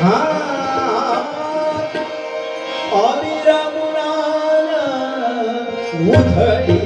हा अविरमुनान उधळी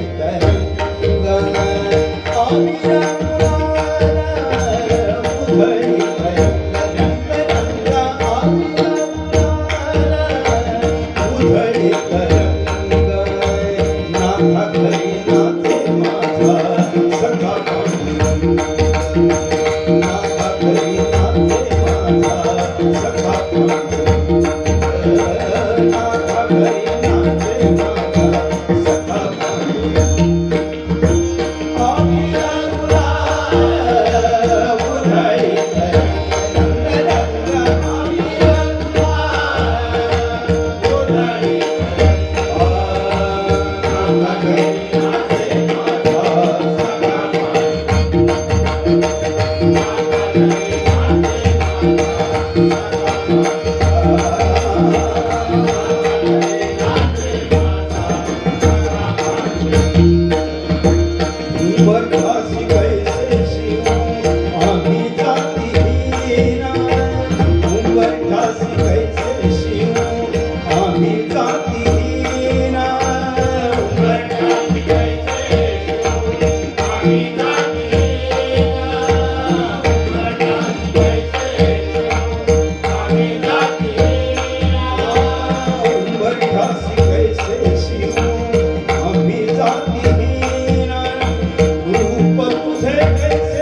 तुझे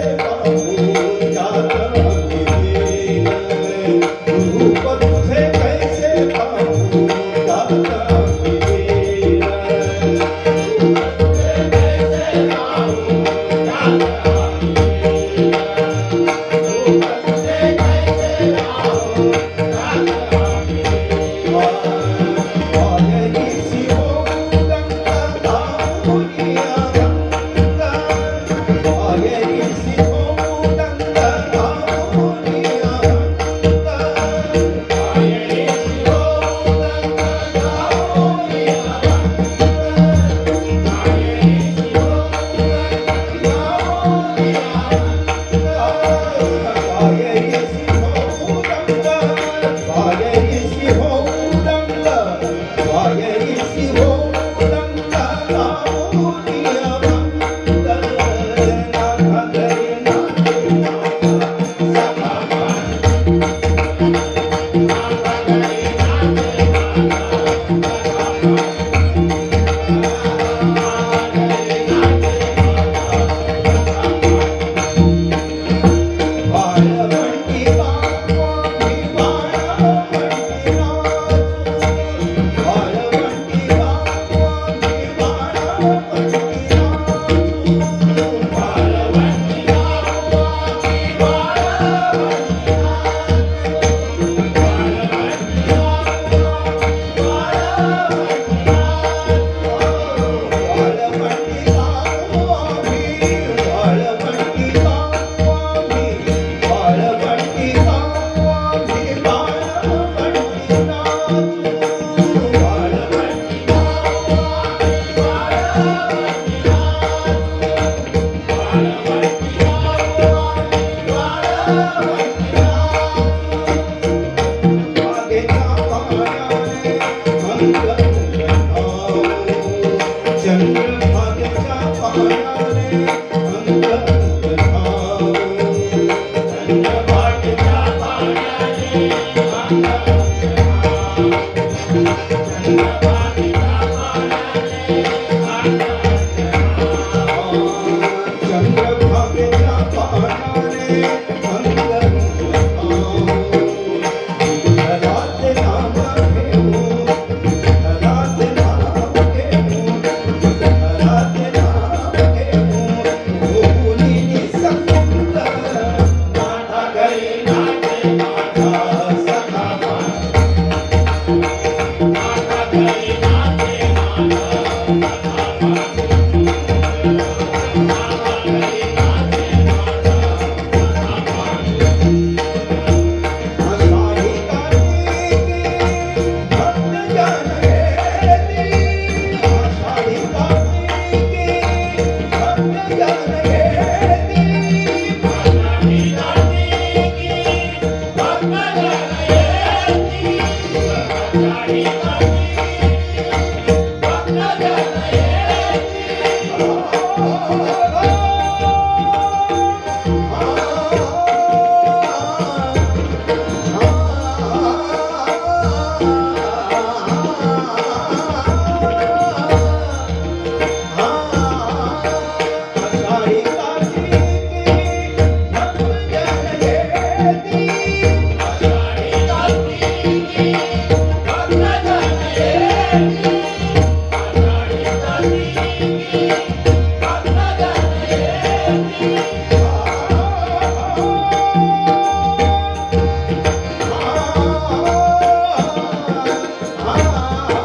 Oh,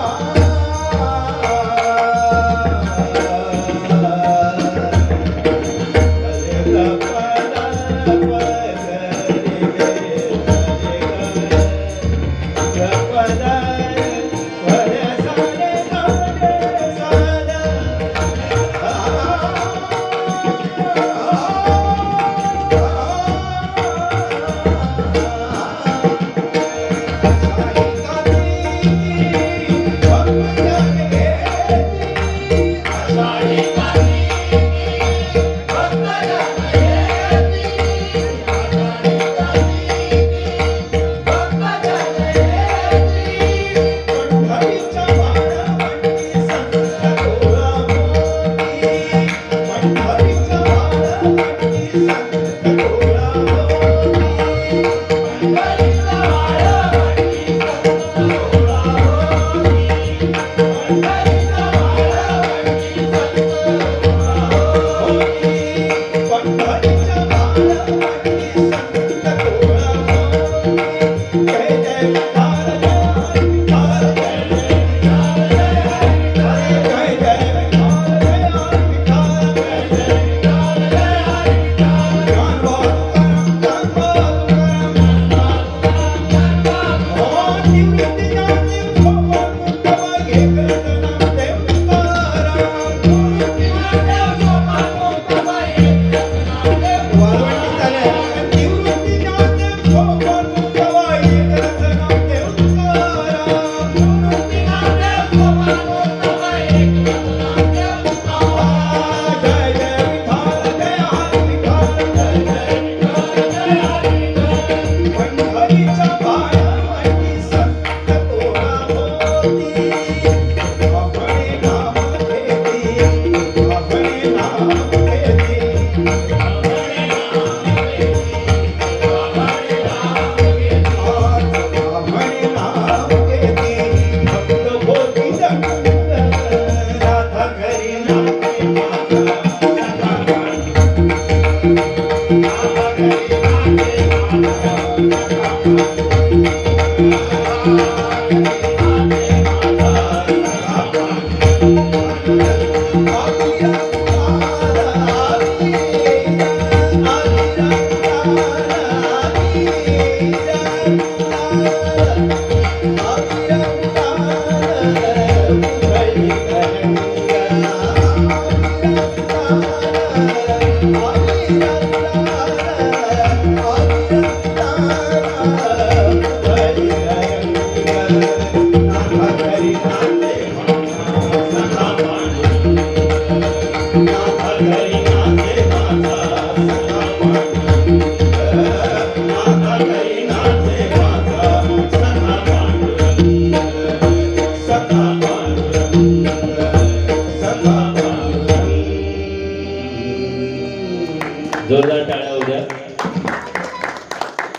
उद्या.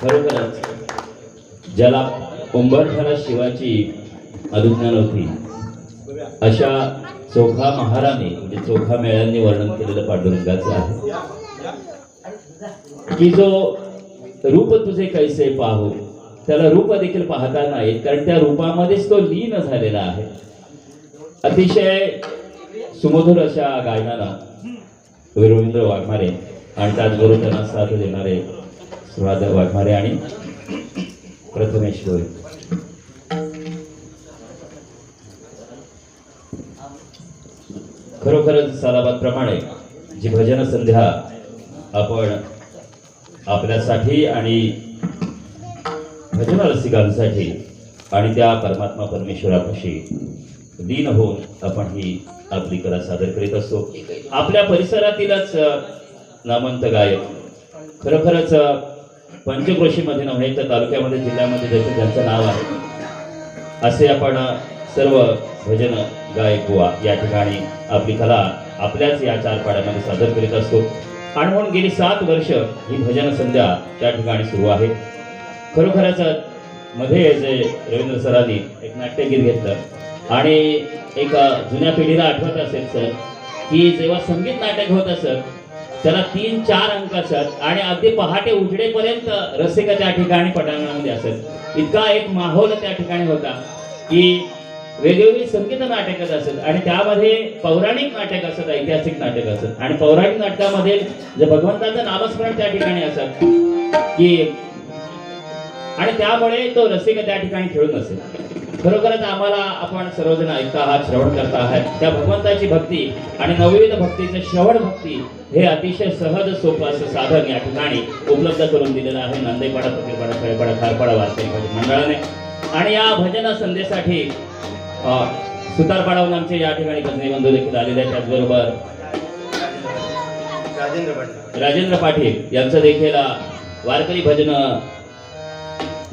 खरोखरच ज्याला उंबरठ्याला शिवाची अनुज्ञा होती अशा चोखा महाराने म्हणजे चोखा मेळ्यांनी वर्णन केलेलं पांडुरंगाचं आहे. की जो रूप तुझे कैसे पाहू त्याला रूप देखील पाहता नाही कारण त्या रूपामध्येच तो लीन झालेला आहे. अतिशय सुमधुर अशा गायनानं रवींद्र वाघमारे आणि त्याचबरोबर त्यांना साथ देणारे सुहाद वाघमारे आणि प्रथमेश गोयल खरोखरच सालाबादप्रमाणे जी भजन संध्या आपण आपल्यासाठी आणि भजन रसिकांसाठी आणि त्या परमात्मा परमेश्वरापाशी लीन होऊन आपण ही आपली कला सादर करीत असतो. आपल्या परिसरातीलच नामंत गायक. खरोखरच पंचक्रोशीमध्ये नव्हे तर तालुक्यामध्ये जिल्ह्यामध्ये देखील त्यांचं नाव आहे. असे आपण सर्व भजन गायक बुवा या ठिकाणी आपली कला आपल्याच या चार पाड्यामध्ये सादर करीत असतो. आणि म्हणून गेली सात वर्ष ही भजन संध्या त्या ठिकाणी सुरू आहे. खरोखरच मध्ये जे रवींद्र सरांनी एक नाट्यगीत घेतलं आणि एका जुन्या पिढीला आठवत असेल सर की जेव्हा संगीत नाटक होत असत त्याला तीन चार अंक असत आणि अगदी पहाटे उजडेपर्यंत रसिका त्या ठिकाणी पटांगणामध्ये असत. इतका एक माहोल त्या ठिकाणी होता की वेगवेगळी संगीत नाटकच असत आणि त्यामध्ये पौराणिक नाटक असत ऐतिहासिक नाटक असत. आणि पौराणिक नाटकामध्ये जे भगवंताचं नामस्मरण त्या ठिकाणी असत की आणि त्यामुळे तो रसिका त्या ठिकाणी खेळून असेल खरोखरच आम्हाला आपण सर्वजण ऐकता आहात श्रवण करता आहात. त्या भगवंताची भक्ती आणि नवविध भक्तीचे श्रवण भक्ती हे अतिशय सहज सोपं असं साधन या ठिकाणी उपलब्ध करून दिलेलं आहे. नांदेपाडा फकीरपाडा खेळपाडा खारपाडा वारकरी भजन मंडळाने. आणि या भजन संदेसाठी अ, सुतारपाडाहून आमचे या ठिकाणी भजनी बंधू देखील आलेले आहेत. त्याचबरोबर राजेंद्र पाटील. यांचं देखील वारकरी भजन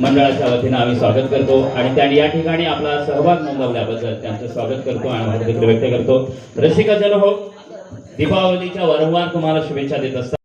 मंडळाच्या वतीनं आम्ही स्वागत करतो. आणि त्यांनी या ठिकाणी आपला सहभाग नोंदवल्याबद्दल त्यांचं स्वागत करतो आणि आभार व्यक्त करतो. रसिका जन हो दीपावलीच्या वारंवार तुम्हाला शुभेच्छा देत असतात.